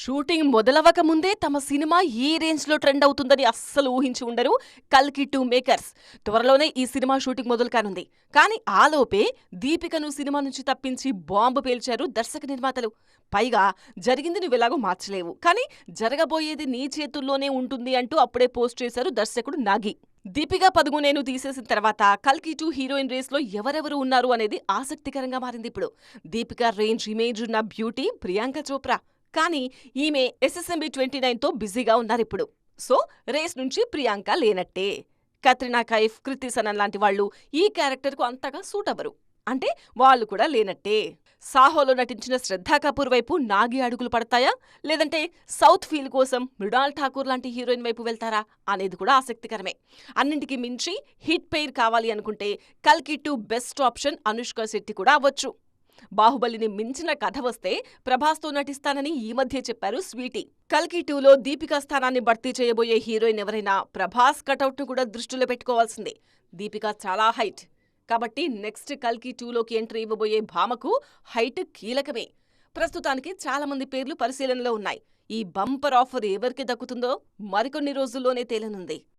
Shooting మొదలవక ముందే తమ cinema ఈ రేంజ్లో ట్రెండ్ అవుతుందని అస్సలు ఊహించి ఉండరు కల్కి టూ మేకర్స్. త్వరలోనే ఈ సినిమా షూటింగ్ మొదలు కానుంది కానీ ఆలోపే దీపికను సినిమా నుంచి తప్పించి బాంబు పేల్చారు దర్శక నిర్మాతలు. పైగా జరిగింది నువ్వెలాగో మార్చలేవు. కానీ జరగబోయేది నీ చేతుల్లోనే ఉంటుంది అంటూ అప్పుడే పోస్ట్ చేశారు దర్శకుడు నాగి. దీపిక పదుగునేను తీసేసిన తర్వాత కల్కి టూ హీరోయిన్ రేస్లో ఎవరెవరు ఉన్నారు అనేది ఆసక్తికరంగా మారింది ఇప్పుడు. దీపిక రేంజ్ ఇమేజ్ ఉన్న బ్యూటీ ప్రియాంక చోప్రా. కానీ ఈమె ఎస్ఎస్ఎంబి ట్వంటీ నైన్తో బిజీగా ఉన్నారిప్పుడు. సో రేస్ నుంచి ప్రియాంక లేనట్టే. కత్రినా కైఫ్ కృతి సనన్ లాంటి వాళ్ళు ఈ క్యారెక్టర్కు అంతగా సూట్ అవ్వరు. అంటే వాళ్ళు కూడా లేనట్టే. సాహోలో నటించిన శ్రద్ధా కపూర్ వైపు నాగి అడుగులు పడతాయా? లేదంటే సౌత్ ఫీల్ కోసం మృణాల్ ఠాకూర్ లాంటి హీరోయిన్ వైపు వెళ్తారా? అనేది కూడా ఆసక్తికరమే. అన్నింటికి మించి హిట్ పెయిర్ కావాలి అనుకుంటే కల్కి two best option Anushka Shetty కూడా అవ్వచ్చు. బాహుబలిని మించిన కథ వస్తే ప్రభాస్తో నటిస్తానని ఈ మధ్య చెప్పారు స్వీటీ. కల్కి టూలో దీపికా స్థానాన్ని భర్తీ చేయబోయే హీరోయిన్ ఎవరైనా ప్రభాస్ కటౌట్ను కూడా దృష్టిలో పెట్టుకోవాల్సిందే. దీపిక చాలా హైట్. కాబట్టి నెక్స్ట్ కల్కి టూలోకి ఎంట్రీ ఇవ్వబోయే భామకు హైట్ కీలకమే. ప్రస్తుతానికి చాలా మంది పేర్లు పరిశీలనలో ఉన్నాయి. ఈ బంపర్ ఆఫర్ ఎవరికి దక్కుతుందో మరికొన్ని రోజుల్లోనే తేలనుంది.